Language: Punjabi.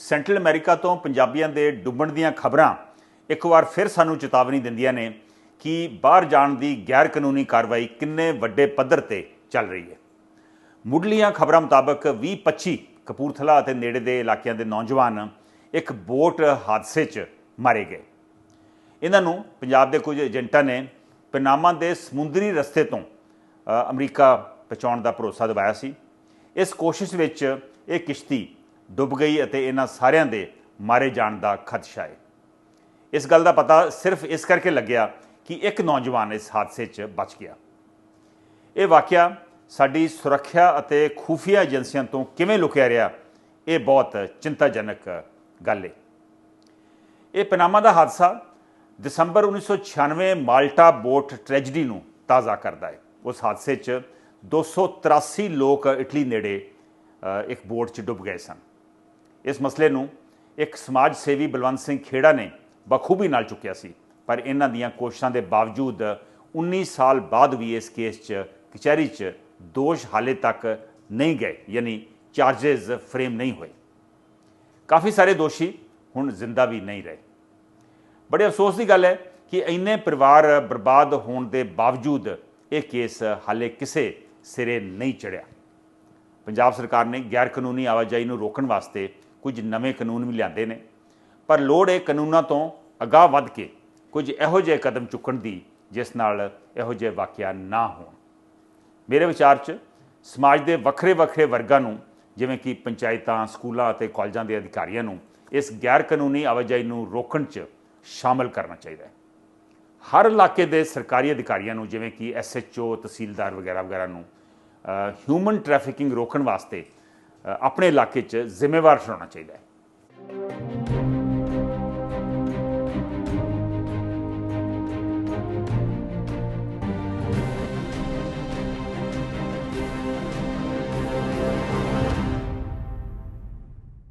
ਸੈਂਟਰਲ ਅਮਰੀਕਾ ਤੋਂ ਪੰਜਾਬੀਆਂ ਦੇ ਡੁੱਬਣ ਦੀਆਂ ਖਬਰਾਂ ਇੱਕ ਵਾਰ ਫਿਰ ਸਾਨੂੰ ਚੇਤਾਵਨੀ ਦਿੰਦੀਆਂ ਨੇ ਕਿ ਬਾਹਰ ਜਾਣ ਦੀ ਗੈਰ ਕਾਨੂੰਨੀ ਕਾਰਵਾਈ ਕਿੰਨੇ ਵੱਡੇ ਪੱਧਰ ਤੇ ਚੱਲ ਰਹੀ ਹੈ। ਮੁੱਢਲੀਆਂ ਖਬਰਾਂ ਮੁਤਾਬਕ 20-25 ਕਪੂਰਥਲਾ ਅਤੇ ਨੇੜੇ ਦੇ ਇਲਾਕਿਆਂ ਦੇ ਨੌਜਵਾਨ ਇੱਕ ਬੋਟ ਹਾਦਸੇ 'ਚ ਮਾਰੇ ਗਏ। ਇਹਨਾਂ ਨੂੰ ਪੰਜਾਬ ਦੇ ਕੁਝ ਏਜੰਟਾਂ ਨੇ ਪਨਾਮਾ ਦੇ ਸਮੁੰਦਰੀ ਰਸਤੇ ਤੋਂ ਅਮਰੀਕਾ ਪਹੁੰਚਾਉਣ ਦਾ ਭਰੋਸਾ ਦਿਵਾਇਆ ਸੀ। ਇਸ ਕੋਸ਼ਿਸ਼ ਵਿੱਚ ਇਹ ਕਿਸ਼ਤੀ ਡੁੱਬ ਗਈ ਅਤੇ ਇਹਨਾਂ ਸਾਰਿਆਂ ਦੇ ਮਾਰੇ ਜਾਣ ਦਾ ਖਦਸ਼ਾ ਹੈ। ਇਸ ਗੱਲ ਦਾ ਪਤਾ ਸਿਰਫ ਇਸ ਕਰਕੇ ਲੱਗਿਆ ਕਿ ਇੱਕ ਨੌਜਵਾਨ ਇਸ ਹਾਦਸੇ 'ਚ ਬਚ ਗਿਆ। ਇਹ ਵਾਕਿਆ ਸਾਡੀ ਸੁਰੱਖਿਆ ਅਤੇ ਖੂਫੀਆ ਏਜੰਸੀਆਂ ਤੋਂ ਕਿਵੇਂ ਲੁਕਿਆ ਰਿਹਾ, ਇਹ ਬਹੁਤ ਚਿੰਤਾਜਨਕ ਗੱਲ ਹੈ। ਇਹ ਪਨਾਮਾ ਦਾ ਹਾਦਸਾ ਦਸੰਬਰ 1996 ਮਾਲਟਾ ਬੋਟ ਟ੍ਰੈਜਡੀ ਨੂੰ ਤਾਜ਼ਾ ਕਰਦਾ ਹੈ। ਉਸ ਹਾਦਸੇ 'ਚ 283 ਲੋਕ ਇਟਲੀ ਨੇੜੇ ਇੱਕ ਬੋਟ 'ਚ ਡੁੱਬ ਗਏ ਸਨ। ਇਸ ਮਸਲੇ ਨੂੰ ਇੱਕ ਸਮਾਜ ਸੇਵੀ ਬਲਵੰਤ ਸਿੰਘ ਖੇੜਾ ਨੇ ਬਖੂਬੀ ਨਾਲ ਚੁੱਕਿਆ ਸੀ। ਪਰ ਇਹਨਾਂ ਦੀਆਂ ਕੋਸ਼ਿਸ਼ਾਂ ਦੇ ਬਾਵਜੂਦ 19 ਸਾਲ ਬਾਅਦ ਵੀ ਇਸ ਕੇਸ 'ਚ, ਕਚਹਿਰੀ 'ਚ ਦੋਸ਼ ਹਾਲੇ ਤੱਕ ਨਹੀਂ ਗਏ, ਯਾਨੀ ਚਾਰजेस ਫਰੇਮ ਨਹੀਂ ਹੋਏ। ਕਾਫੀ ਸਾਰੇ ਦੋਸ਼ੀ ਹੁਣ ਜ਼ਿੰਦਾ ਵੀ ਨਹੀਂ ਰਹੇ। ਬੜੇ ਅਫਸੋਸ ਦੀ ਗੱਲ ਹੈ ਕਿ ਇੰਨੇ ਪਰਿਵਾਰ ਬਰਬਾਦ ਹੋਣ ਦੇ ਬਾਵਜੂਦ ਇਹ ਕੇਸ ਹਾਲੇ ਕਿਸੇ ਸਿਰੇ ਨਹੀਂ ਚੜਿਆ ਪੰਜਾਬ ਸਰਕਾਰ ਨੇ ਗੈਰ ਕਾਨੂੰਨੀ ਆਵਾਜਾਈ ਨੂੰ ਰੋਕਣ ਵਾਸਤੇ ਕੁਝ ਨਵੇਂ ਕਾਨੂੰਨ ਵੀ ਲਿਆਂਦੇ ਨੇ। ਪਰ ਲੋੜ ਹੈ ਕਾਨੂੰਨਾਂ ਤੋਂ ਅਗਾਹ ਵੱਧ ਕੇ ਕੁਝ ਇਹੋ ਜਿਹੇ ਕਦਮ ਚੁੱਕਣ ਦੀ ਜਿਸ ਨਾਲ ਇਹੋ ਜਿਹੇ ਵਾਕਿਆ ਨਾ ਹੋਣ। ਮੇਰੇ ਵਿਚਾਰ 'ਚ ਸਮਾਜ ਦੇ ਵੱਖਰੇ ਵੱਖਰੇ ਵਰਗਾਂ ਨੂੰ, ਜਿਵੇਂ ਕਿ ਪੰਚਾਇਤਾਂ, ਸਕੂਲਾਂ ਅਤੇ ਕਾਲਜਾਂ ਦੇ ਅਧਿਕਾਰੀਆਂ ਨੂੰ ਇਸ ਗੈਰ ਕਾਨੂੰਨੀ ਆਵਾਜਾਈ ਨੂੰ ਰੋਕਣ 'ਚ ਸ਼ਾਮਲ ਕਰਨਾ ਚਾਹੀਦਾ ਹੈ। ਹਰ ਇਲਾਕੇ ਦੇ ਸਰਕਾਰੀ ਅਧਿਕਾਰੀਆਂ ਨੂੰ, ਜਿਵੇਂ ਕਿ ਐਸਐਚਓ ਤਹਿਸੀਲਦਾਰ ਵਗੈਰਾ ਵਗੈਰਾ ਨੂੰ ਹਿਊਮਨ ਟ੍ਰੈਫਿਕਿੰਗ ਰੋਕਣ ਵਾਸਤੇ ਆਪਣੇ ਇਲਾਕੇ 'ਚ ਜ਼ਿੰਮੇਵਾਰ ਠਹਿਰਾਉਣਾ ਚਾਹੀਦਾ ਹੈ।